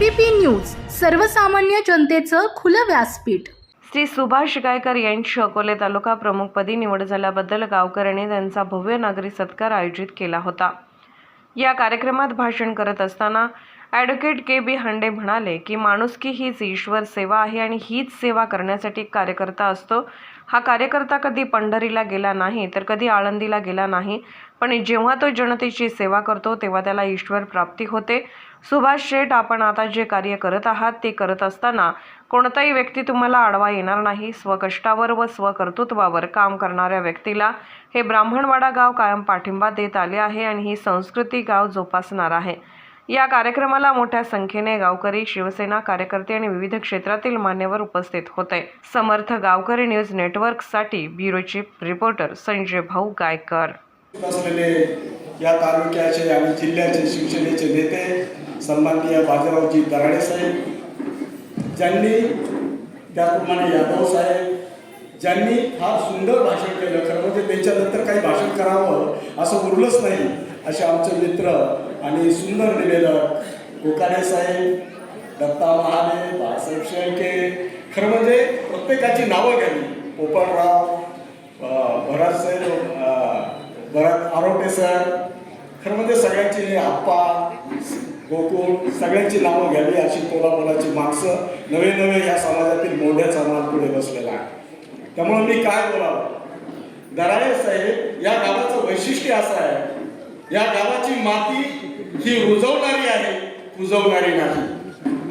ABP news सर्वसामान्य जनतेचं खुलं व्यासपीठ. श्री सुभाष गायकर यांची अकोले तालुका प्रमुखपदी निवड झाल्याबद्दल गावकऱ्यांनी त्यांचा भव्य नागरी सत्कार आयोजित केला होता. या कार्यक्रमात भाषण करत असताना ॲडव्होकेट के बी हांडे म्हणाले की माणुसकी हीच ईश्वर सेवा आहे आणि हीच सेवा करण्यासाठी एक कार्यकर्ता असतो. हा कार्यकर्ता कधी पंढरीला गेला नाही तर कधी आळंदीला गेला नाही. पण जेव्हा तो जनतेची सेवा करतो तेव्हा त्याला ईश्वर प्राप्ती होते. सुभाष शेठ आपण आता जे कार्य करत आहात ते करत असताना कोणताही व्यक्ती तुम्हाला आडवा येणार नाही. स्वकष्टावर व स्वकर्तृत्वावर काम करणाऱ्या व्यक्तीला हे ब्राह्मणवाडा गाव कायम पाठिंबा देत आले आहे आणि ही संस्कृती गाव जोपासणार आहे. या कार्यक्रमाला मोठ्या संख्येने गावकरी शिवसेना कार्यकर्ते आणि विविध क्षेत्रातील मान्यवर उपस्थित होते. समर्थ गावकरी न्यूज नेटवर्कसाठी bureau chief reporter Sanjay Bhau Gaikar. असलेले या तालुक्याचे आणि जिल्ह्याचे शिवसेनेचे नेते सन्माननीय बाजीरावजी दराडे साहेब ज्यांनी त्याप्रमाणे यादव साहेब ज्यांनी फार सुंदर भाषण केलं. खरं म्हणजे त्यांच्यानंतर काही भाषण करावं असं उरलंच नाही असे आमचे मित्र आणि सुंदर निवेदक कोकाडे साहेब दत्ता महाले बाळासाहेब शेळके खरं म्हणजे प्रत्येकाची नावं घ्यावी. पोपटराव भरत सर भरत आरोटे सर खरं म्हणजे सगळ्यांची आप्पा गोकुळ सगळ्यांची नावं घ्यावी अशी तोलामोलाची माणसं नवे नवे या समाजातील मोठ्याचा मान पुढे बसलेला आहे त्यामुळे मी काय बोलावं? दराळे साहेब या गावाचं वैशिष्ट्य असं आहे. या गावाची माती ही रुजवणारी आहे कुजवणारी नाही.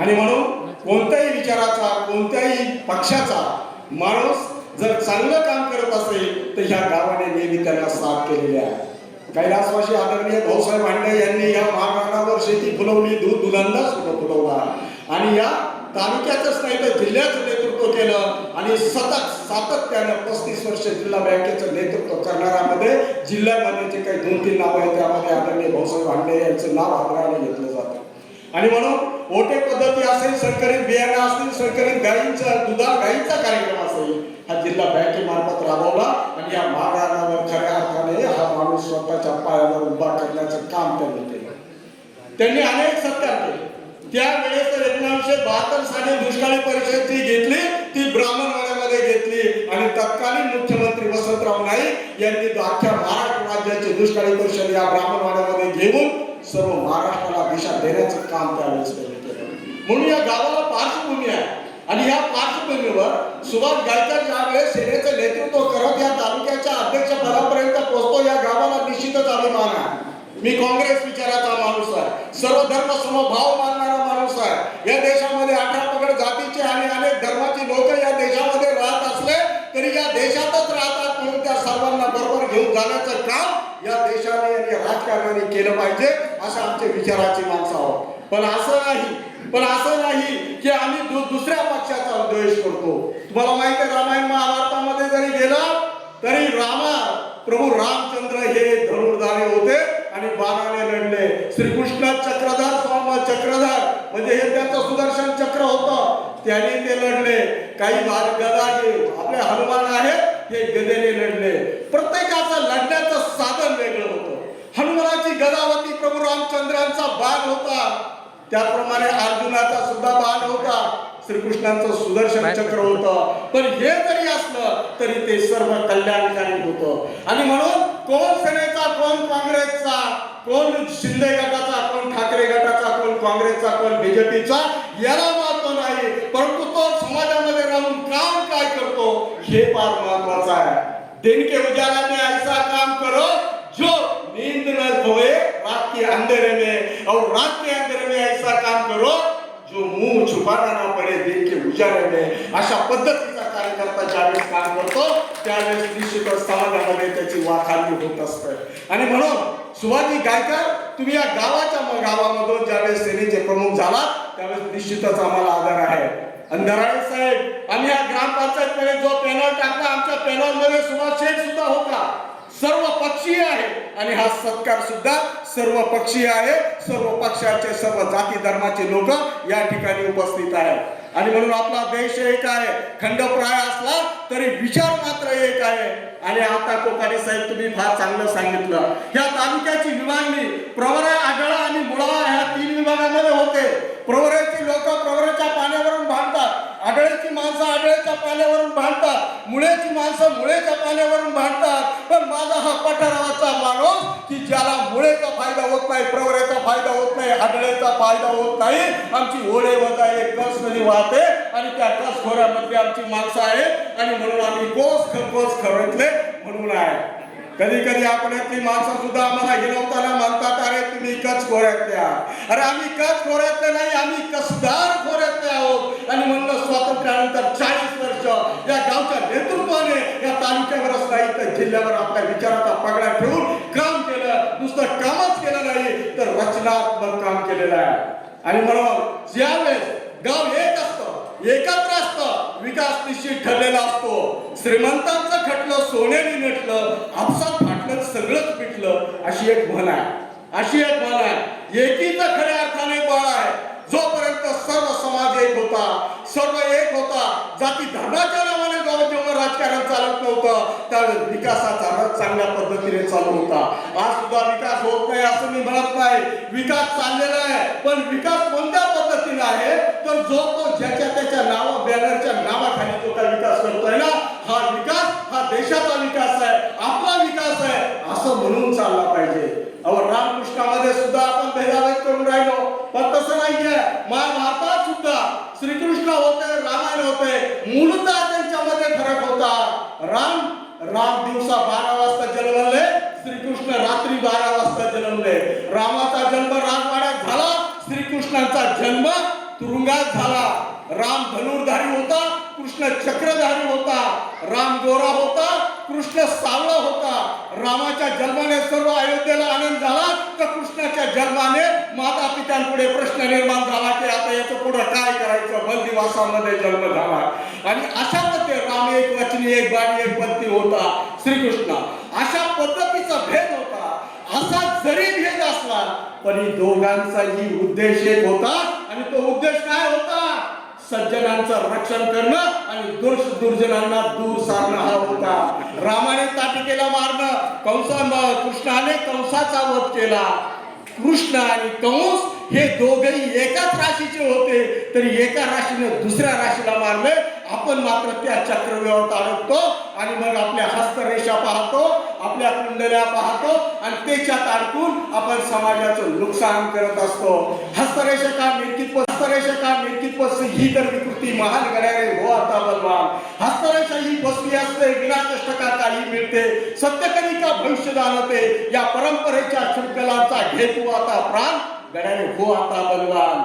आणि म्हणून कोणत्याही विचाराचा कोणत्याही पक्षाचा माणूस जर चांगलं काम करत असेल तर ह्या गावाने नेहमी त्यांना साथ केलेली आहे. कैलासवाशी आदरणीय भाऊसाहेब हांडे यांनी या महाराणावर शेती फुलवली दूध दुधांना सुद्धा फुलवला. आणि या तालुक्याचंच नाही तर जिल्ह्याचं नेतृत्व केलं आणि सतत सातत्यानं पस्तीस वर्ष जिल्हा बँकेचं नेतृत्व करणाऱ्यामध्ये जिल्ह्यामध्ये जे काही दोन तीन नावं आहेत. त्यामध्ये आदरणीय भाऊसाहेब हांडे यांचं नाव आदराने घेतलं जातं. आणि म्हणून ओटे पद्धती असेल सरकारी बियाणं असतील सरकारी गायींचा दुधा गायींचा कार्यक्रम असेल हा जिल्हा बँकेमार्फत राबवला आणि या महाराणावर खऱ्या अर्थाने हा माणूस स्वतःच्या पायावर उभा करण्याचं काम त्यांनी केलं. त्यांनी अनेक सत्कार केले. त्यावेळेस एकोणीसशे बहात्तर साली दुष्काळी परिषद जी घेतली ती ब्राह्मणवाड्यामध्ये घेतली. आणि तत्कालीन मुख्यमंत्री वसंतराव नाईक यांनी अख्ख्या महाराष्ट्र राज्याची दुष्काळी परिषद या ब्राह्मणवाड्यामध्ये घेऊन सर्व महाराष्ट्राला दिशा देण्याचं काम त्यावेळेस त्यांनी केलं. म्हणून या गावाला पार्श्वभूमी आहे. आणि या पार्श्वभूमीवर सुभाष गायकर ज्यावेळेस सेनेचं नेतृत्व करत या तालुक्याच्या अध्यक्षपदापर्यंत पोहोचतो या गावाला निश्चितच अभिमान आहे मी काँग्रेस विचाराचा माणूस आहे. सर्व धर्म समभाव मानणारा माणूस आहे. या देशामध्ये अठरा पगड जातीचे आणि अनेक धर्माची लोक या देशामध्ये राहत असले तरी या देशातच राहतात म्हणून त्या सर्वांना बरोबर घेऊन जाण्याचं काम या देशाने आणि राजकारणाने केलं पाहिजे असं आमचे विचाराची माणसं आहोत. पण असं नाही पण असं नाही की आम्ही दु- दुसऱ्या पक्षाचा द्वेष करतो. तुम्हाला माहिती आहे रामायण महाभारतामध्ये जरी गेला तरी रामा प्रभू रामचंद्र हे धनुर्धारी होते. आणि बाणाने लढले. श्रीकृष्ण चक्रधार स्वाम चक्रधार म्हणजे हे त्यांचं सुदर्शन चक्र होतं. त्याने ते लढले. काही भाग गदा जे आपले हनुमान आहेत हे गदेने लढले. प्रत्येकाचं लढण्याचं साधन वेगळं होतं. हनुमानाची गदावती प्रभू रामचंद्रांचा बाण होता. त्याप्रमाणे अर्जुनाचा सुद्धा बाण होता. श्रीकृष्णांचं सुदर्शन चक्र होतं. पण हे जरी असलं तरी ते सर्व कल्याणकारी होतं. आणि म्हणून कोण सेनेचा कोण काँग्रेसचा कोण शिंदे गटाचा कोण ठाकरे गटाचा कोण काँग्रेसचा कोण बीजेपीचा याला महत्त्व नाही. परंतु तो समाजामध्ये राहून काम काय करतो हे फार महत्वाचं आहे. दिन के उजाला में ऐसा काम करो. जो नींद न होए रात के अंधेरे में और रात के अंधेरे में ऐसा काम करो. जो मुंह छुपाना ना पडे दिन के उजाले में अशा पद्धतीचा कार्यकर्ता ज्यावेळेस काम करतो त्यावेळेस निश्चितच समाजामध्ये त्याची वाखाणी होत असते. आणि म्हणून शिवाजी गायकर तुम्ही या गावाच्या गावामधून ज्यावेळेस सेनेचे प्रमुख झाला त्यावेळेस निश्चितच आम्हाला आदर आहे. अंधराळे साहेब आम्ही या ग्रामपंचायत मध्ये जो पॅनल टाकला आमच्या पॅनलमध्ये सुभाष शेठ सुद्धा होता. सर्व पक्षीय आहे. आणि हा सत्कार सुद्धा सर्व पक्षीय आहे. सर्व पक्षाचे सर्व जाती धर्माचे लोक या ठिकाणी उपस्थित आहेत. आणि म्हणून आपला देश एक आहे. खंडप्राय असला तरी विचार मात्र एक आहे. आणि आता कोकाडे साहेब तुम्ही फार चांगलं सांगितलं. ह्या तालुक्याची विभागणी प्रवरा आढळा आणि मुळावा ह्या तीन विभागामध्ये होते. प्रवऱ्याची लोक प्रवऱ्याच्या पाण्यावरून भांडतात. आगळ्याची माणसं आढळच्या पाण्यावरून भांडतात. मुळेची माणसं मुळेच्या पाण्यावरून भांडतात. पण माझा हा पठाराचा माणूस की ज्याला मुळेचा फायदा होत नाही प्रवरेचा फायदा होत नाही आढळेचा फायदा होत नाही आमची ओढे वजा एक कस नदी वाहते आणि त्या कस खोऱ्यामध्ये आमची माणसं आहेत. आणि म्हणून आम्ही कोस खरकोस खरतले म्हणून आहे. कधी कधी आपल्यातली माणसं सुद्धा आम्हाला हिरवताना म्हणतात अरे तुम्ही कच खोऱ्यातले आहात अरे आम्ही कच खोऱ्यातले नाही आम्ही कसदार खोऱ्यातले आहोत. आणि म्हणलं स्वातंत्र्यानंतर चाळीस वर्ष या गावच्या नेतृत्वाने या तालुक्यावरच नाही तर जिल्ह्यावर आपल्या विचाराचा पगडा ठेवून काम केलं नुसतं कामच केलं नाही तर रचनात्मक काम केलेलं आहे. आणि म्हणून ज्यावेळेस गाव एक असतं एकत्र असतं विकास निश्चित ठरलेला असतो. श्रीमंतांचं खटलं सोन्याने नटलं आपसात फाटलं सगळंच पिटलं अशी एक म्हण आहे. अशी एक म्हण आहे. एकीचं खऱ्या अर्थाने बाळ आहे. जोपर्यंत सर्व समाज एक होता सर्व एक होता जाती धर्माच्या नावाने जेव्हा राजकारण चालत नव्हतं त्यावेळेस विकासाचा रथ चांगल्या पद्धतीने चालू होता. आज सुद्धा विकास होत नाही असं मी म्हणत नाही. विकास चाललेला आहे पण विकास कोणत्या पद्धतीने आहे? तर जो तो ज्याच्या त्याच्या नावा बॅनरच्या नावाखाली तो काय विकास करतोय ना हा विकास हा देशाचा विकास आहे आपला विकास आहे असं म्हणून चालला पाहिजे. अहो रामकृष्णामध्ये सुद्धा आपण भेदाभेद करून राहिलो. पण तसं नाहीये. महाभारतात सुद्धा श्रीकृष्ण होते रामायण होते मूलतः त्यांच्यामध्ये फरक होता. राम राम दिवसा बारा वाजता जन्मले श्रीकृष्ण रात्री बारा वाजता जन्मले. रामाचा जन्म राजवाड्यात झाला श्रीकृष्णांचा जन्म तुरुंगात झाला. राम धनुर्धारी होता कृष्ण चक्रधारी होता. राम गोरा होता कृष्ण सावळा होता. रामाच्या जन्माने सर्व अयोध्येला आनंद झाला. तर कृष्णाच्या जन्माने माता पित्यांपुढे प्रश्न निर्माण झाला की आता याचं पुढे काय करायचं? बंदिवासामध्ये जन्म झाला. आणि अशा मध्ये राम एक वचनी एक बाणी एक पत्नी होता श्रीकृष्ण. अशा पद्धतीचा भेद होता. असा जरी भेद असला तरी दोघांचाही उद्देश एक होता. आणि तो उद्देश काय होता? सज्जनांचं रक्षण करणं आणि दुर्ष दुर्जनांना दूर सारणं हा होता रामाने ताटिकेला मारणं कंसा कृष्णाने कंसाचा वध केला. कृष्ण आणि कंस हे दोघही एकाच राशीचे होते तरी एका राशीने दुसऱ्या राशीला मारले. आपण मात्र त्या चक्रव्यूहात अडकतो आणि मग आपल्या हस्तरेषा पाहतो आपल्या कुंडल्या पाहतो आणि त्याच्यात अडकून आपण समाजाचं नुकसान करत असतो. हस्तरेषा का निर्कित हस्तरेषा का निर्कित ही तर विकृती महान गणारे हो आता बलवान हस्तरेषा ही बसली असते विना कष्टका काही मिळते सत्यकरी का भविष्य जाणवते. या परंपरेच्या शृंखलांचा घेतू आता प्राण गणारे हो आता बलवान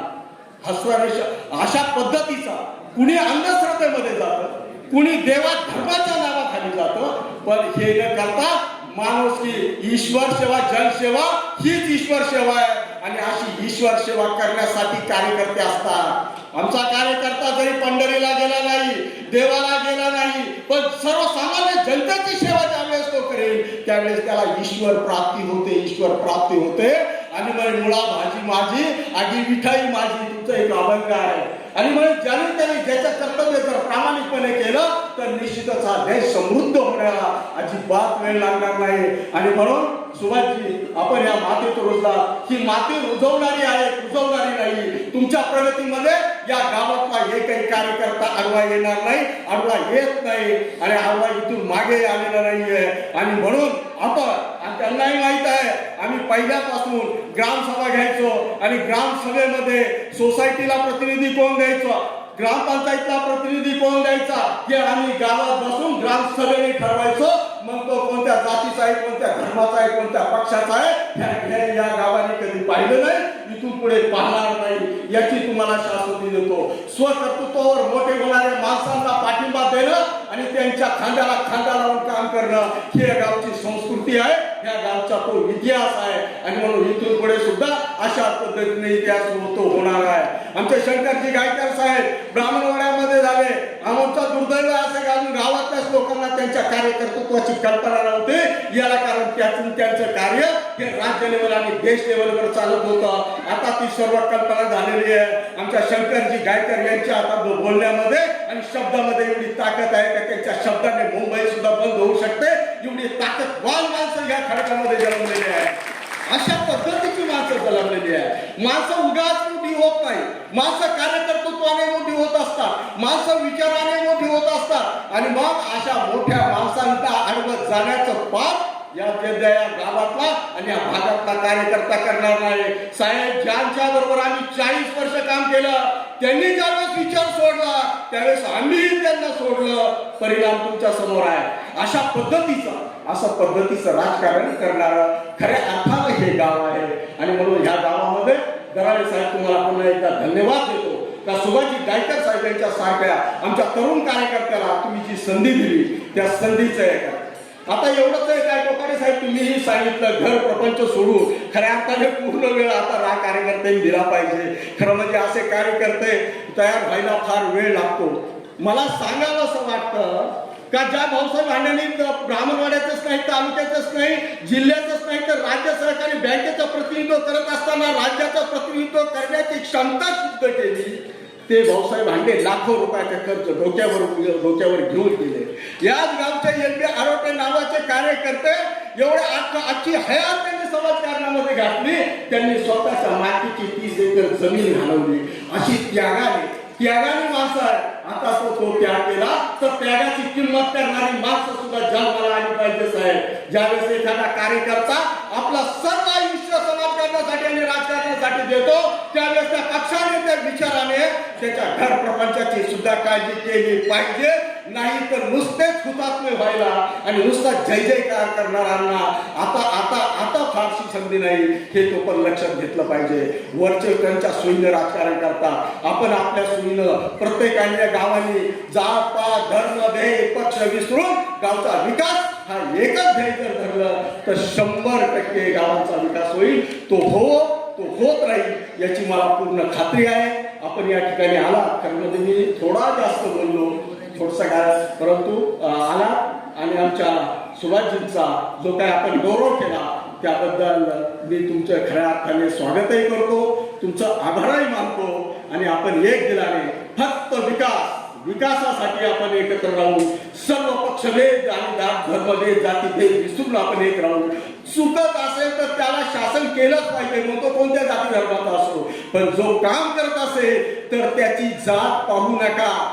हस्तरेषा अशा पद्धतीचा कुणी अंधश्रद्धेमध्ये जातं कुणी देवा धर्माच्या नावाखाली जातं पण हे न करता माणूस की ईश्वर सेवा जनसेवा हीच ईश्वर सेवा आहे. आणि अशी ईश्वर सेवा करण्यासाठी कार्यकर्ते असतात. आमचा कार्यकर्ता जरी पंढरीला गेला नाही देवाला गेला नाही पण सर्वसामान्य जनतेची सेवा ज्यावेळेस तो करेल त्यावेळेस त्याला ईश्वर प्राप्ती होते ईश्वर प्राप्ती होते. आणि म्हणे मुळा भाजी माझी आगी मिठाई माझी तुमचं एक अभंग आहे. आणि म्हणून ज्याने त्याने ज्याचं कर्तव्य जर प्रामाणिकपणे केलं तर निश्चितच हा देश समृद्ध होण्याला अजिबात वेळ लागणार नाही. आणि म्हणून सुभाषजी आपण या मातेत रुजला. ही माती रुजवणारी आहे रुजवणारी नाही. तुमच्या प्रगतीमध्ये या गावातला एकही कार्यकर्ता आडवा येणार नाही आडवा येत नाही आणि आडवा इथून मागे आलेला नाहीये. आणि म्हणून आपण आणि त्यांनाही माहीत आहे आम्ही पहिल्यापासून ग्रामसभा घ्यायचो आणि ग्रामसभेमध्ये सोसायटीला प्रतिनिधी कोण द्यायचो? ग्रामपंचायतला प्रतिनिधी कोण द्यायचा? हे आम्ही गावात बसून ग्रामसभेने ठरवायचो. मग तो कोणत्या जातीचा आहे कोणत्या धर्माचा आहे कोणत्या पक्षाचा आहे या गावाने कधी पाहिलं नाही. इथून पुढे पाहणार नाही याची तुम्हाला शाश्वती देतो. स्वकर्तृत्वावर मोठे होणाऱ्या माणसांना पाठिंबा देणं आणि त्यांच्या खांद्याला खांदा लावून काम करणं ही या गावची संस्कृती आहे या गावचा तो इतिहास आहे. आणि म्हणून इथून पुढे सुद्धा अशा पद्धतीने इतिहास तो होणार आहे. आमचे शंकरजी गायकर साहेब ब्राह्मणवाड्यामध्ये झाले. आमचा दुर्दैव असं की अजून गावातल्याच लोकांना त्यांच्या कार्यकर्तृत्वाची कल्पना नव्हती. याला कारण त्यातून त्यांचं कार्य राज्य लेवल आणि देश लेवलवर चालत होतं. आता ती सर्व कल्पना झालेली आहे. आमच्या शंकरजी गायकर यांच्या आता बोलण्यामध्ये आणि शब्दामध्ये एवढी ताकद आहे का त्यांच्या शब्दाने मुंबई सुद्धा बंद होऊ शकते. एवढी ताकदवान माणसं या खडकामध्ये जन्मलेली आहे अशा पद्धतीची माणसं जलमलेली आहे माणसं उगाच मोठी होत नाही. माणसं कार्यकर्तृत्वाने मोठी होत असतात. माणसं विचाराने मोठी होत असतात. आणि मग अशा मोठ्या माणसांना आडवत जाण्याचं पाप या या गावातला आणि या भागातला कार्यकर्ता करणार नाही. साहेब ज्यांच्या बरोबर आम्ही चाळीस वर्ष काम केलं त्यांनी ज्यावेळेस विचार सोडला त्यावेळेस आम्हीही त्यांना सोडलं. परिणाम तुमच्यासमोर आहे. अशा पद्धतीचा असं पद्धतीचं राजकारण करणार खऱ्या अर्थानं हे गाव आहे. आणि म्हणून ह्या गावामध्ये दराडे साहेब तुम्हाला पुन्हा एकदा धन्यवाद देतो. का सुभाजी गायकर साहेब यांच्या सारख्या आमच्या तरुण कार्यकर्त्याला तुम्ही जी संधी दिली त्या संधीचं आहे आता एवढंच आहे काय टोकाडे साहेब तुम्हीही सांगितलं घर प्रपंच सोडून. खऱ्या अर्थाने पूर्ण वेळ आता रा कार्यकर्त्यांनी दिला पाहिजे. खरं म्हणजे असे कार्यकर्ते तयार व्हायला फार वेळ लागतो. मला सांगावं असं वाटतं का ज्या भाऊसाहेब हांडेंनी ब्राह्मणवाड्याचंच नाही तालुक्याचंच नाही जिल्ह्याचंच नाही तर राज्य सरकारी बँकेचं प्रतिनिधित्व करत असताना राज्याचं प्रतिनिधित्व करण्याची क्षमता सिद्ध केली. ते भाऊसाहेब हांडे लाखो रुपयाचा खर्च डोक्यावर डोक्यावर घेऊन गेले. याच गावचे एल बी आरोटे नावाचे कार्यकर्ते एवढे आजची हयात त्यांनी समाजकारणामध्ये घातली. त्यांनी स्वतःच्या मातीची तीस एकर जमीन घालवली. अशी त्यागाने त्यागाने माणसं आहे आता तो तो त्याग केला. तर त्यागाची किंमत करणारी माणसं सुद्धा जन्माला आली पाहिजे साहेब. ज्यावेळेस एखादा कार्यकर्ता आपला सर्व देतो. त्यावेळेस त्या पक्षाने त्या विचाराने त्याच्या घर प्रपंचाची सुद्धा काळजी केली पाहिजे. नाही तर नुसतेच हुतात्मे व्हायला आणि नुसता जय जयकार करणाऱ्यांना आता आता आता फारशी संधी नाही. हे तो पण लक्षात घेतलं पाहिजे. वरचे त्यांच्या सोयीनं राजकारण करता. आपण आपल्या सोयीनं प्रत्येकाने गावांनी जात पात धर्म ध्येय पक्ष विसरून गावचा विकास हा एकच ध्येय जर धरलं तर शंभर टक्के गावांचा विकास होईल. तो हो तो होत राहील याची मला पूर्ण खात्री आहे. आपण या ठिकाणी आला त्यामध्ये मी थोडा जास्त बोललो थोडसा काय परंतु आला. आणि आमच्या सुभाषजींचा जो काय आपण गौरव केला त्याबद्दल मी तुमचं खऱ्या अर्थाने स्वागतही करतो. तुमचं आभारही मानतो. आणि आपण एक दिलाने फक्त विकास विकासासाठी आपण एकत्र राहू सर्व पक्षभेद आणि जात धर्मभेद जातीभेद विसरून आपण एक राहू चुकत असेल तर त्याला शासन केलंच पाहिजे. मग तो कोणत्या जाती धर्माचा असो. पण जो काम करत असेल तर त्याची जात पाहू नका.